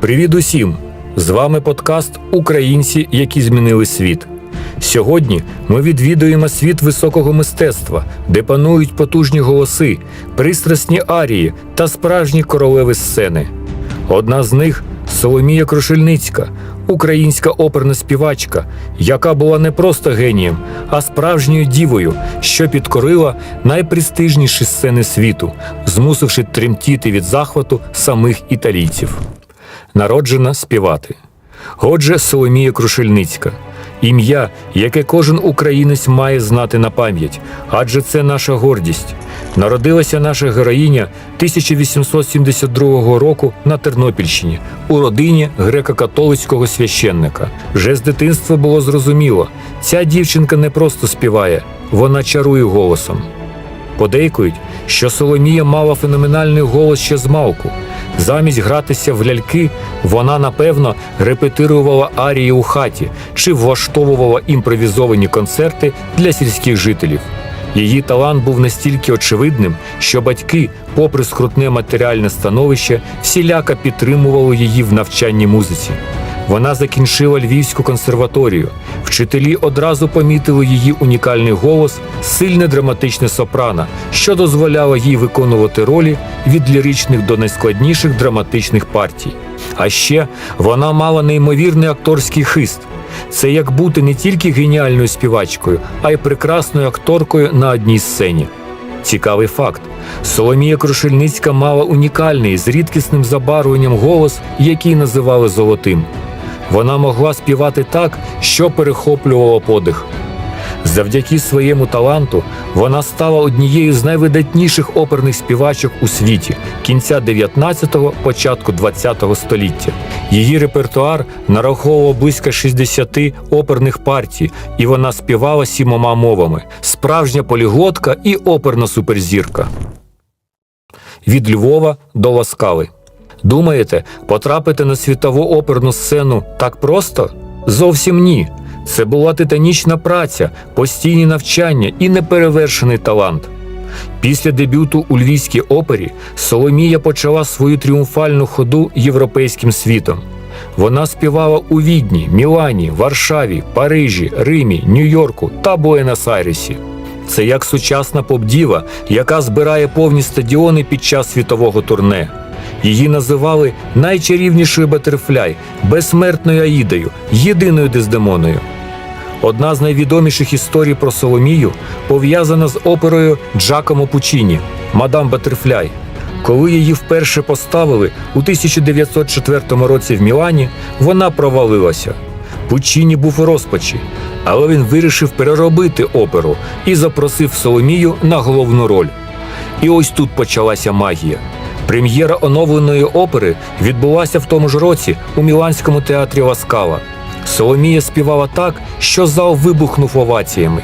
Привіт усім! З вами подкаст Українці, які змінили світ. Сьогодні ми відвідуємо світ високого мистецтва, де панують потужні голоси, пристрасні арії та справжні королеви сцени. Одна з них Соломія Крушельницька, українська оперна співачка, яка була не просто генієм, а справжньою дівою, що підкорила найпрестижніші сцени світу, змусивши тремтіти від захвату самих італійців. Народжена співати. Отже, Соломія Крушельницька. Ім'я, яке кожен українець має знати на пам'ять, адже це наша гордість. Народилася наша героїня 1872 року на Тернопільщині у родині греко-католицького священника. Вже з дитинства було зрозуміло, ця дівчинка не просто співає, вона чарує голосом. Подейкують, що Соломія мала феноменальний голос ще з малку. Замість гратися в ляльки, вона напевно репетирувала арії у хаті чи влаштовувала імпровізовані концерти для сільських жителів. Її талант був настільки очевидним, що батьки, попри скрутне матеріальне становище, всіляко підтримували її в навчанні музиці. Вона закінчила Львівську консерваторію. Вчителі одразу помітили її унікальний голос, сильне драматичне сопрано, що дозволяло їй виконувати ролі від ліричних до найскладніших драматичних партій. А ще вона мала неймовірний акторський хист. Це як бути не тільки геніальною співачкою, а й прекрасною акторкою на одній сцені. Цікавий факт: Соломія Крушельницька мала унікальний з рідкісним забарвленням голос, який називали золотим. Вона могла співати так, що перехоплювало подих. Завдяки своєму таланту вона стала однією з найвидатніших оперних співачок у світі кінця 19-го, початку 20-го століття. Її репертуар нараховував близько 60 оперних партій, і вона співала сімома мовами: справжня поліглотка і оперна суперзірка. Від Львова до Ласкали. Думаєте, потрапити на світову оперну сцену так просто? Зовсім ні. Це була титанічна праця, постійні навчання і неперевершений талант. Після дебюту у Львівській опері Соломія почала свою тріумфальну ходу європейським світом. Вона співала у Відні, Мілані, Варшаві, Парижі, Римі, Нью-Йорку та Буенос-Айресі. Це як сучасна поп-діва, яка збирає повні стадіони під час світового турне. Її називали найчарівнішою Батерфляй, безсмертною Аїдою, єдиною Дездемоною. Одна з найвідоміших історій про Соломію пов'язана з оперою Джакомо Пучіні Мадам Батерфляй. Коли її вперше поставили у 1904 році в Мілані, вона провалилася. Пучіні був у розпачі, але він вирішив переробити оперу і запросив Соломію на головну роль. І ось тут почалася магія. Прем'єра оновленої опери відбулася в тому ж році у Міланському театрі Ласкала. Соломія співала так, що зал вибухнув оваціями.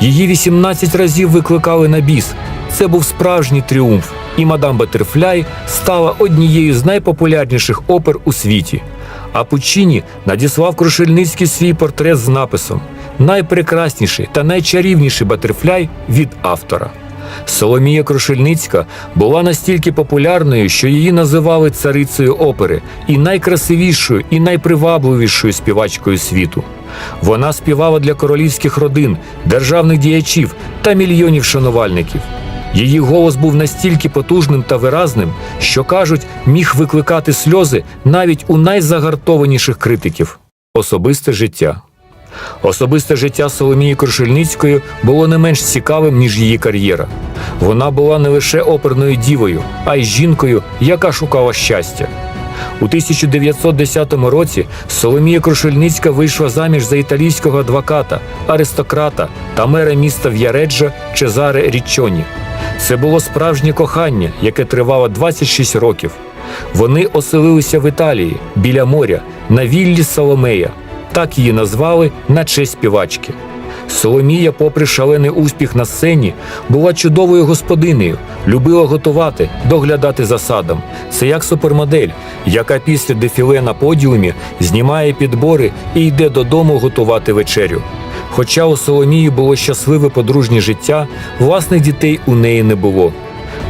Її 18 разів викликали на біс. Це був справжній тріумф, і мадам Батерфляй стала однією з найпопулярніших опер у світі. А Пучіні надіслав Крушельницький свій портрет з написом Найпрекрасніший та найчарівніший Батерфляй від автора. Соломія Крушельницька була настільки популярною, що її називали царицею опери і найкрасивішою і найпривабливішою співачкою світу. Вона співала для королівських родин, державних діячів та мільйонів шанувальників. Її голос був настільки потужним та виразним, що кажуть, міг викликати сльози навіть у найзагартованіших критиків. Особисте життя. Особисте життя Соломії Крушельницької було не менш цікавим, ніж її кар'єра. Вона була не лише оперною дівою, а й жінкою, яка шукала щастя. У 1910 році Соломія Крушельницька вийшла заміж за італійського адвоката, аристократа та мера міста В'яреджа Чезаре Річчоні. Це було справжнє кохання, яке тривало 26 років. Вони оселилися в Італії біля моря на віллі Соломея. Так її назвали на честь співачки. Соломія, попри шалений успіх на сцені, була чудовою господинею, любила готувати, доглядати за садом. Це як супермодель, яка після дефіле на подіумі знімає підбори і йде додому готувати вечерю. Хоча у Соломії було щасливе подружнє життя, власних дітей у неї не було.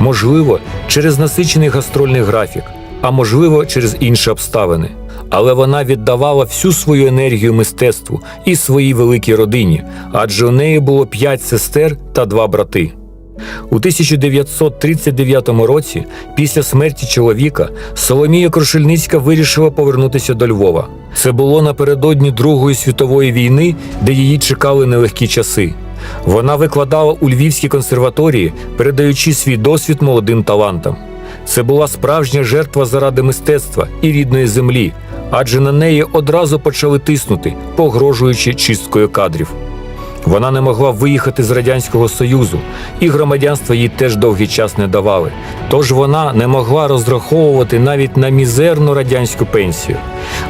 Можливо, через насичений гастрольний графік. а можливо, через інші обставини. Але вона віддавала всю свою енергію мистецтву і своїй великій родині, адже у неї було п'ять сестер та два брати. У 1939 році, після смерті чоловіка, Соломія Крушельницька вирішила повернутися до Львова. Це було напередодні Другої світової війни, де її чекали нелегкі часи. Вона викладала у Львівській консерваторії, передаючи свій досвід молодим талантам. Це була справжня жертва заради мистецтва і рідної землі, адже на неї одразу почали тиснути, погрожуючи чисткою кадрів. Вона не могла виїхати з Радянського Союзу, і громадянства їй теж довгий час не давали. Тож вона не могла розраховувати навіть на мізерну радянську пенсію.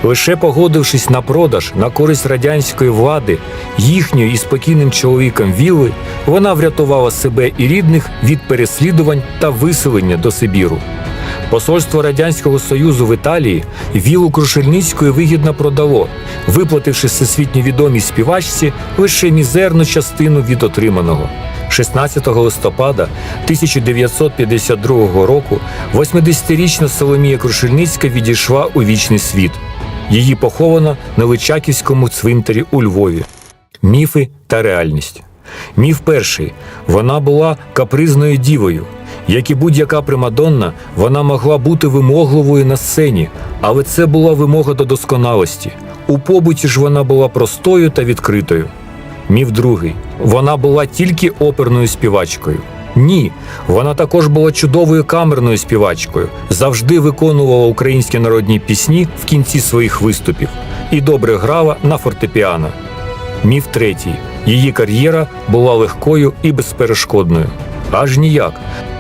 Лише погодившись на продаж на користь радянської влади, їхньою і спокійним чоловіком Вілли, вона врятувала себе і рідних від переслідувань та виселення до Сибіру. Посольство Радянського Союзу в Італії вілу Крушельницької вигідно продало, виплативши всесвітньо відомій співачці лише мізерну частину від отриманого. 16 листопада 1952 року 80-річна Соломія Крушельницька відійшла у вічний світ. Її поховано на Личаківському цвинтарі у Львові. Міфи та реальність. Міф перший. Вона була капризною дівою. Як і будь-яка примадонна, вона могла бути вимогливою на сцені, але це була вимога до досконалості. У побуті ж вона була простою та відкритою. Міф другий. Вона була тільки оперною співачкою. Ні, вона також була чудовою камерною співачкою, завжди виконувала українські народні пісні в кінці своїх виступів і добре грала на фортепіано. Міф третій. Її кар'єра була легкою і безперешкодною. Аж ніяк.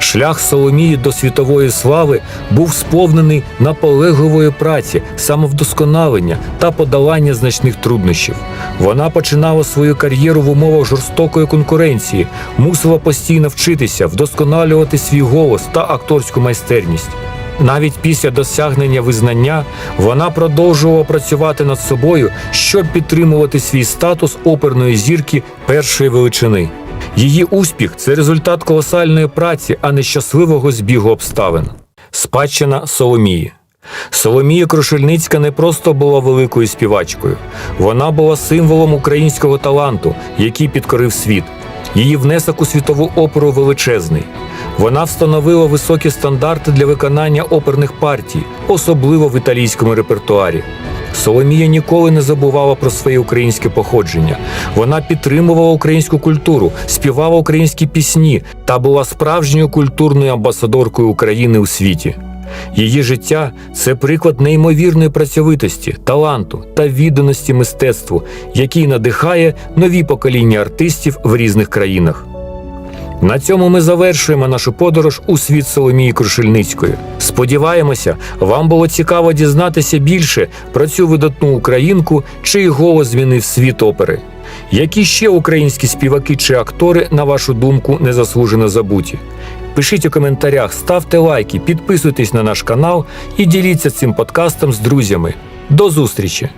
Шлях Соломії до світової слави був сповнений наполегливої праці, самовдосконалення та подолання значних труднощів. Вона починала свою кар'єру в умовах жорстокої конкуренції, мусила постійно вчитися, вдосконалювати свій голос та акторську майстерність. Навіть після досягнення визнання вона продовжувала працювати над собою, щоб підтримувати свій статус оперної зірки першої величини. Її успіх це результат колосальної праці, а не щасливого збігу обставин. Спадщина Соломії. Соломія Крушельницька не просто була великою співачкою, вона була символом українського таланту, який підкорив світ. Її внесок у світову оперу величезний. Вона встановила високі стандарти для виконання оперних партій, особливо в італійському репертуарі. Соломія ніколи не забувала про своє українське походження. Вона підтримувала українську культуру, співала українські пісні та була справжньою культурною амбасадоркою України у світі. Її життя це приклад неймовірної працьовитості, таланту та відданості мистецтву, який надихає нові покоління артистів в різних країнах. На цьому ми завершуємо нашу подорож у світ Соломії Крушельницької. Сподіваємося, вам було цікаво дізнатися більше про цю видатну українку, чий голос змінив світ опери. Які ще українські співаки чи актори, на вашу думку, незаслужено забуті? Пишіть у коментарях, ставте лайки, підписуйтесь на наш канал і діліться цим подкастом з друзями. До зустрічі!